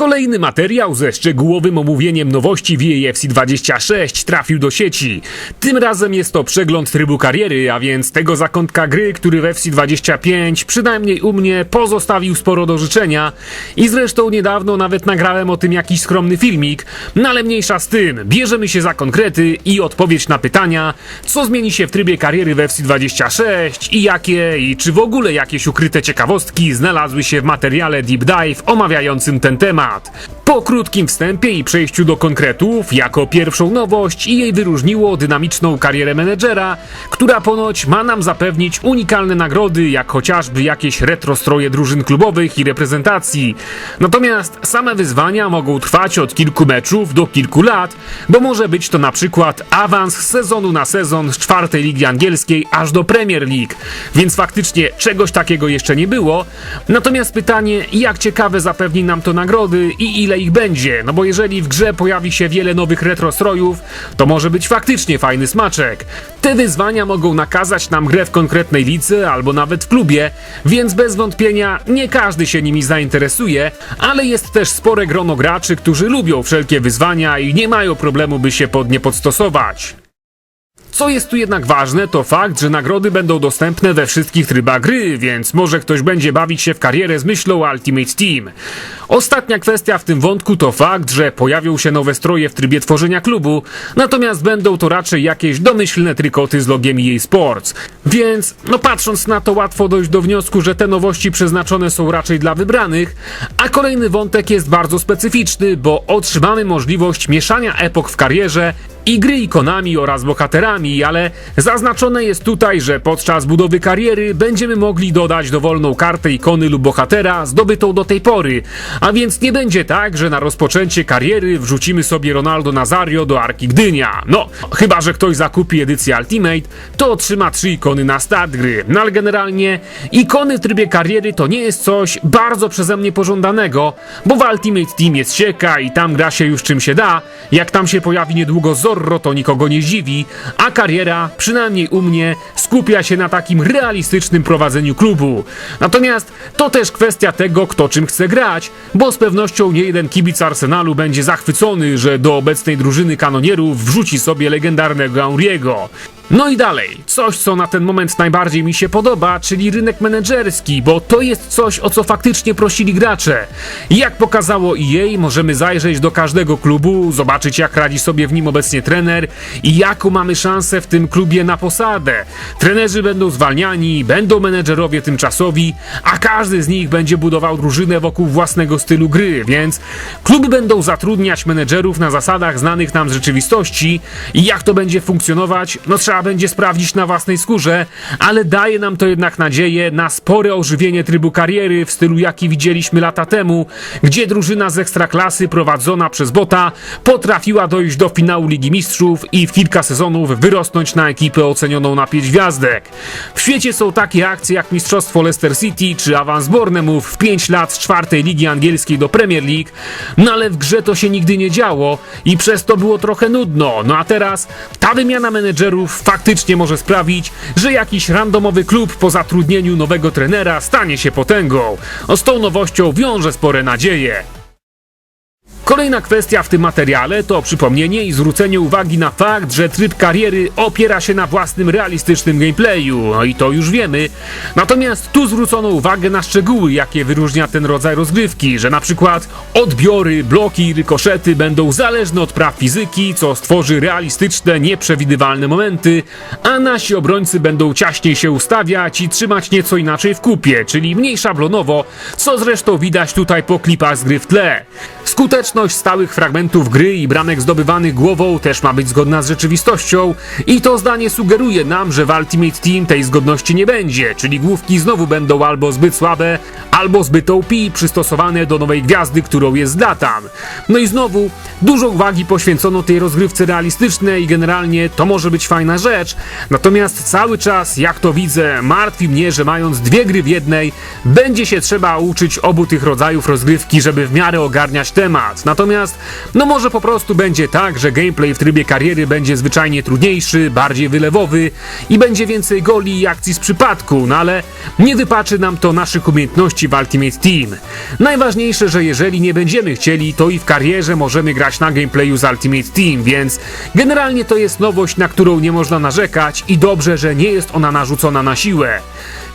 Kolejny materiał ze szczegółowym omówieniem nowości w EAFC 26 trafił do sieci. Tym razem jest to przegląd trybu kariery, a więc tego zakątka gry, który w FC 25 przynajmniej u mnie pozostawił sporo do życzenia. I zresztą niedawno nawet nagrałem o tym jakiś skromny filmik, no ale mniejsza z tym. Bierzemy się za konkrety i odpowiedź na pytania, co zmieni się w trybie kariery w FC 26 i jakie i czy w ogóle jakieś ukryte ciekawostki znalazły się w materiale Deep Dive omawiającym ten temat. Po krótkim wstępie i przejściu do konkretów, jako pierwszą nowość i jej wyróżniło dynamiczną karierę menedżera, która ponoć ma nam zapewnić unikalne nagrody, jak chociażby jakieś retro stroje drużyn klubowych i reprezentacji. Natomiast same wyzwania mogą trwać od kilku meczów do kilku lat, bo może być to na przykład awans z sezonu na sezon z czwartej ligi angielskiej aż do Premier League, więc faktycznie czegoś takiego jeszcze nie było. Natomiast pytanie, jak ciekawe zapewni nam to nagrody i ile ich będzie, no bo jeżeli w grze pojawi się wiele nowych retrostrojów, to może być faktycznie fajny smaczek. Te wyzwania mogą nakazać nam grę w konkretnej lidze albo nawet w klubie, więc bez wątpienia nie każdy się nimi zainteresuje, ale jest też spore grono graczy, którzy lubią wszelkie wyzwania i nie mają problemu by się pod nie podstosować. Co jest tu jednak ważne, to fakt, że nagrody będą dostępne we wszystkich trybach gry, więc może ktoś będzie bawić się w karierę z myślą Ultimate Team. Ostatnia kwestia w tym wątku to fakt, że pojawią się nowe stroje w trybie tworzenia klubu, natomiast będą to raczej jakieś domyślne trykoty z logiem EA Sports. Więc, no patrząc na to, łatwo dojść do wniosku, że te nowości przeznaczone są raczej dla wybranych, a kolejny wątek jest bardzo specyficzny, bo otrzymamy możliwość mieszania epok w karierze i gry ikonami oraz bohaterami, ale zaznaczone jest tutaj, że podczas budowy kariery będziemy mogli dodać dowolną kartę ikony lub bohatera zdobytą do tej pory, a więc nie będzie tak, że na rozpoczęcie kariery wrzucimy sobie Ronaldo Nazario do Arki Gdynia. No, chyba, że ktoś zakupi edycję Ultimate, to otrzyma trzy ikony na start gry, no ale generalnie ikony w trybie kariery to nie jest coś bardzo przeze mnie pożądanego, bo w Ultimate Team jest sieka i tam gra się już czym się da, jak tam się pojawi niedługo Zorro, to nikogo nie dziwi, a kariera, przynajmniej u mnie, skupia się na takim realistycznym prowadzeniu klubu. Natomiast to też kwestia tego, kto czym chce grać, bo z pewnością nie jeden kibic Arsenalu będzie zachwycony, że do obecnej drużyny kanonierów wrzuci sobie legendarnego Auriego. No i dalej, coś co na ten moment najbardziej mi się podoba, czyli rynek menedżerski, bo to jest coś, o co faktycznie prosili gracze. Jak pokazało EA, możemy zajrzeć do każdego klubu, zobaczyć jak radzi sobie w nim obecnie trener i jaką mamy szansę w tym klubie na posadę. Trenerzy będą zwalniani, będą menedżerowie tymczasowi, a każdy z nich będzie budował drużynę wokół własnego stylu gry, więc kluby będą zatrudniać menedżerów na zasadach znanych nam z rzeczywistości i jak to będzie funkcjonować, no trzeba będzie sprawdzić na własnej skórze, ale daje nam to jednak nadzieję na spore ożywienie trybu kariery w stylu jaki widzieliśmy lata temu, gdzie drużyna z ekstraklasy prowadzona przez Bota potrafiła dojść do finału Ligi Mistrzów i w kilka sezonów wyrosnąć na ekipę ocenioną na 5 gwiazdek. W świecie są takie akcje jak Mistrzostwo Leicester City czy awans Bournemouth w 5 lat z czwartej ligi angielskiej do Premier League, no ale w grze to się nigdy nie działo i przez to było trochę nudno. No a teraz ta wymiana menedżerów faktycznie może sprawić, że jakiś randomowy klub po zatrudnieniu nowego trenera stanie się potęgą. O z tą nowością wiąże spore nadzieje. Kolejna kwestia w tym materiale to przypomnienie i zwrócenie uwagi na fakt, że tryb kariery opiera się na własnym realistycznym gameplayu, no i to już wiemy. Natomiast tu zwrócono uwagę na szczegóły, jakie wyróżnia ten rodzaj rozgrywki, że na przykład odbiory, bloki i rykoszety będą zależne od praw fizyki, co stworzy realistyczne, nieprzewidywalne momenty, a nasi obrońcy będą ciaśniej się ustawiać i trzymać nieco inaczej w kupie, czyli mniej szablonowo, co zresztą widać tutaj po klipach z gry w tle. Skuteczność stałych fragmentów gry i bramek zdobywanych głową też ma być zgodna z rzeczywistością i to zdanie sugeruje nam, że w Ultimate Team tej zgodności nie będzie, czyli główki znowu będą albo zbyt słabe, albo zbyt OP przystosowane do nowej gwiazdy, którą jest Zlatan. No i znowu dużo uwagi poświęcono tej rozgrywce realistycznej i generalnie to może być fajna rzecz, natomiast cały czas, jak to widzę, martwi mnie, że mając dwie gry w jednej, będzie się trzeba uczyć obu tych rodzajów rozgrywki, żeby w miarę ogarniać temat. Natomiast, no może po prostu będzie tak, że gameplay w trybie kariery będzie zwyczajnie trudniejszy, bardziej wylewowy i będzie więcej goli i akcji z przypadku, no ale nie wypaczy nam to naszych umiejętności w Ultimate Team. Najważniejsze, że jeżeli nie będziemy chcieli, to i w karierze możemy grać na gameplayu z Ultimate Team, więc generalnie to jest nowość, na którą nie można narzekać i dobrze, że nie jest ona narzucona na siłę.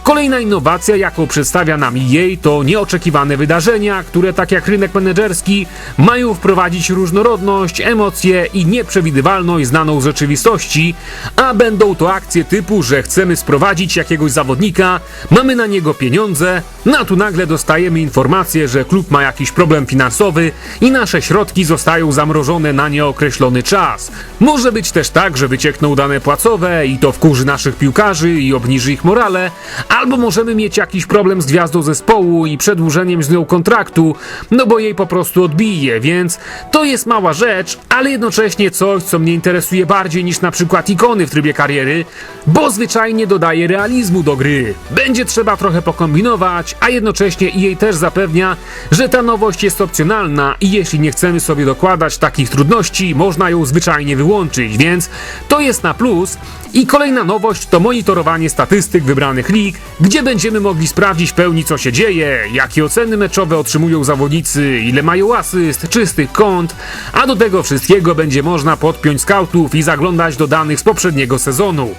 Kolejna innowacja, jaką przedstawia nam EA, to nieoczekiwane wydarzenia, które tak jak rynek menedżerski mają wprowadzić różnorodność, emocje i nieprzewidywalność znaną z rzeczywistości, a będą to akcje typu, że chcemy sprowadzić jakiegoś zawodnika, mamy na niego pieniądze, no a tu nagle dostajemy informację, że klub ma jakiś problem finansowy i nasze środki zostają zamrożone na nieokreślony czas. Może być też tak, że wyciekną dane płacowe i to wkurzy naszych piłkarzy i obniży ich morale, albo możemy mieć jakiś problem z gwiazdą zespołu i przedłużeniem z nią kontraktu, no bo jej po prostu odbije, więc to jest mała rzecz, ale jednocześnie coś, co mnie interesuje bardziej niż na przykład ikony w trybie kariery, bo zwyczajnie dodaje realizmu do gry. Będzie trzeba trochę pokombinować, a jednocześnie jej też zapewnia, że ta nowość jest opcjonalna i jeśli nie chcemy sobie dokładać takich trudności, można ją zwyczajnie wyłączyć, więc to jest na plus. I kolejna nowość to monitorowanie statystyk wybranych lig, gdzie będziemy mogli sprawdzić w pełni co się dzieje, jakie oceny meczowe otrzymują zawodnicy, ile mają asyst, czystych kąt, a do tego wszystkiego będzie można podpiąć scoutów i zaglądać do danych z poprzedniego sezonu.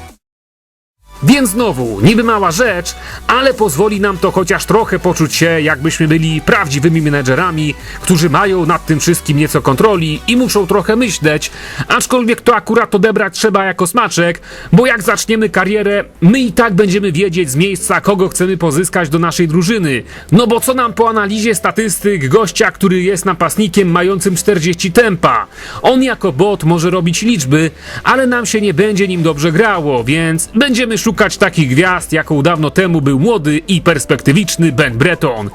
Więc znowu, niby mała rzecz, ale pozwoli nam to chociaż trochę poczuć się, jakbyśmy byli prawdziwymi menedżerami, którzy mają nad tym wszystkim nieco kontroli i muszą trochę myśleć, aczkolwiek to akurat odebrać trzeba jako smaczek, bo jak zaczniemy karierę, my i tak będziemy wiedzieć z miejsca, kogo chcemy pozyskać do naszej drużyny. No bo co nam po analizie statystyk gościa, który jest napastnikiem mającym 40 tempa? On jako bot może robić liczby, ale nam się nie będzie nim dobrze grało, więc będziemy szukać takich gwiazd, jaką dawno temu był młody i perspektywiczny Ben Breton.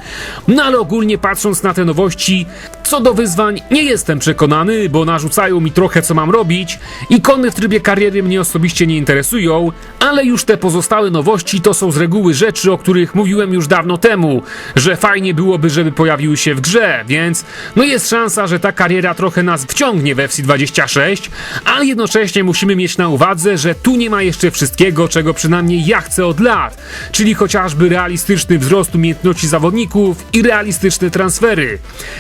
No ale ogólnie patrząc na te nowości, co do wyzwań nie jestem przekonany, bo narzucają mi trochę co mam robić. Ikony w trybie kariery mnie osobiście nie interesują, ale już te pozostałe nowości to są z reguły rzeczy, o których mówiłem już dawno temu, że fajnie byłoby, żeby pojawiły się w grze, więc no jest szansa, że ta kariera trochę nas wciągnie w FC26, ale jednocześnie musimy mieć na uwadze, że tu nie ma jeszcze wszystkiego, czego przynajmniej ja chcę od lat, czyli chociażby realistyczny wzrost umiejętności zawodników i realistyczne transfery.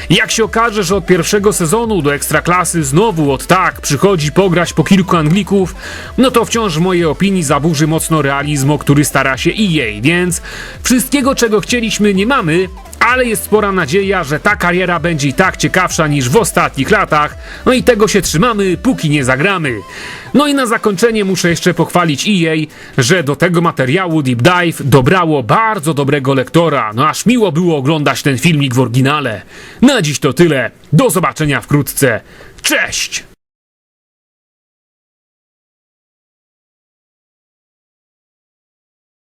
Jak się okaże, że od pierwszego sezonu do ekstraklasy znowu od tak przychodzi pograć po kilku Anglików, no to wciąż w mojej opinii zaburzy mocno realizm, o który stara się EA, więc wszystkiego czego chcieliśmy nie mamy, ale jest spora nadzieja, że ta kariera będzie i tak ciekawsza niż w ostatnich latach, no i tego się trzymamy, póki nie zagramy. No i na zakończenie muszę jeszcze pochwalić EA, że do tego materiału Deep Dive dobrało bardzo dobrego lektora, no aż miło było oglądać ten filmik w oryginale. Na dziś to tyle, do zobaczenia wkrótce, cześć!